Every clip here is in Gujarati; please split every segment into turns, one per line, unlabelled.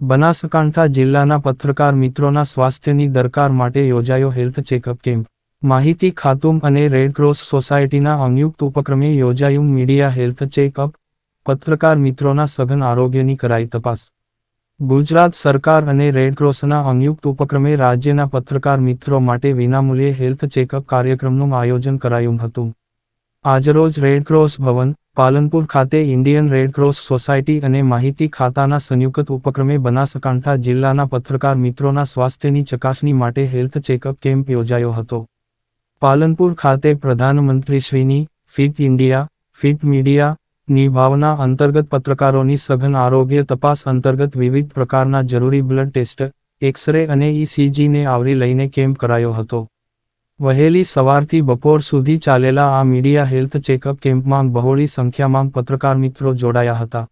બનાસકાંઠા જિલ્લાના પત્રકાર મિત્રોના સ્વાસ્થ્યની દરકાર માટે યોજાયો હેલ્થ ચેકઅપ કેમ્પ. માહિતી ખાતુમ અને રેડક્રોસ સોસાયટીના સંયુક્ત ઉપક્રમે યોજાયું મીડિયા હેલ્થ ચેકઅપ. પત્રકાર મિત્રોના સઘન આરોગ્યની કરાઈ તપાસ. ગુજરાત સરકાર અને રેડક્રોસના સંયુક્ત ઉપક્રમે રાજ્યના પત્રકાર મિત્રો માટે વિનામૂલ્યે હેલ્થ ચેકઅપ કાર્યક્રમનું આયોજન કરાયું હતું. આજરોજ રેડક્રોસ ભવન, પાલનપુર ખાતે ઇન્ડિયન રેડક્રોસ સોસાયટી અને માહિતી ખાતાના સંયુક્ત ઉપક્રમે બનાસકાંઠા જિલ્લાના પત્રકાર મિત્રોના સ્વાસ્થ્યની ચકાસણી માટે હેલ્થ ચેકઅપ કેમ્પ યોજાયો હતો. પાલનપુર ખાતે પ્રધાનમંત્રીશ્રીની, ફિટ ઇન્ડિયા, ફિટ મીડિયા ની ભાવના અંતર્ગત પત્રકારોની સઘન આરોગ્ય તપાસ અંતર્ગત વિવિધ પ્રકારના જરૂરી બ્લડ ટેસ્ટ, એક્સરે અને ઇસીજીને આવરી લઈને કેમ્પ કરાયો હતો. વહેલી સવારથી બપોર સુધી ચાલેલા આ મીડિયા હેલ્થ ચેકઅપ કેમ્પમાં બહોળી સંખ્યામાં પત્રકાર મિત્રો જોડાયા હતા.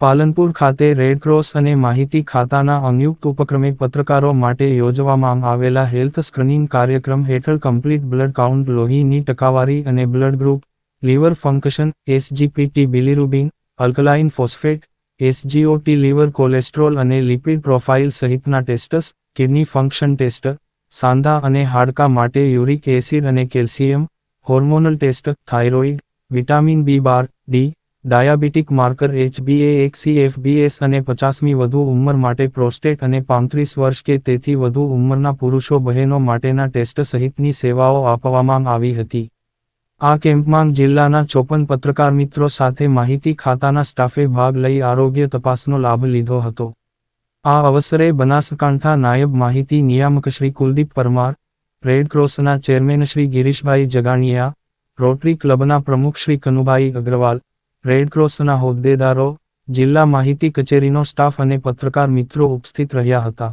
પાલનપુર ખાતે રેડક્રોસ અને માહિતી ખાતાના સંયુક્ત ઉપક્રમે પત્રકારો માટે યોજવામાં આવેલા હેલ્થ સ્ક્રીનિંગ કાર્યક્રમ હેઠળ કમ્પ્લીટ બ્લડ કાઉન્ટ, લોહીની ટકાવારી અને blood group, liver function SGPT bilirubin, alkaline phosphate SGOT liver cholesterol અને લિપિડ પ્રોફાઇલ સહિતના ટેસ્ટસ, કિડની ફંક્શન ટેસ્ટ સાંધા અને હાડકાં માટે યુરિક એસિડ અને calcium hormonal test thyroid vitamin B બાર ડી ડાયાબિટીક માર્કર એચબીએ અને પચાસમી વધુ ઉંમર માટે પ્રોસ્ટેટ અને પાંત્રીસ વર્ષ કે તેથી વધુ ઉંમરના પુરુષો બહેનો માટેના ટેસ્ટ સહિતની સેવાઓ આપવામાં આવી હતી. આ કેમ્પમાં જિલ્લાના ચોપન પત્રકાર મિત્રો સાથે માહિતી ખાતાના સ્ટાફે ભાગ લઈ આરોગ્ય તપાસનો લાભ લીધો હતો. આ અવસરે બનાસકાંઠા નાયબ માહિતી નિયામક શ્રી કુલદીપ પરમાર રેડક્રોસના ચેરમેન શ્રી ગિરીશભાઈ જગાણિયા, રોટરી ક્લબના પ્રમુખ શ્રી કનુભાઈ અગ્રવાલ રેડક્રોસના હોદ્દેદારો, જિલ્લા માહિતી કચેરીનો સ્ટાફ અને પત્રકાર મિત્રો ઉપસ્થિત રહ્યા હતા.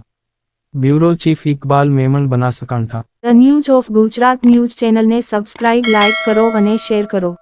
Bureau chief Iqbal Memon, Banaskantha.
The news of Gujarat news ચેનલને સબસ્ક્રાઇબ, લાઇક કરો અને શેર કરો.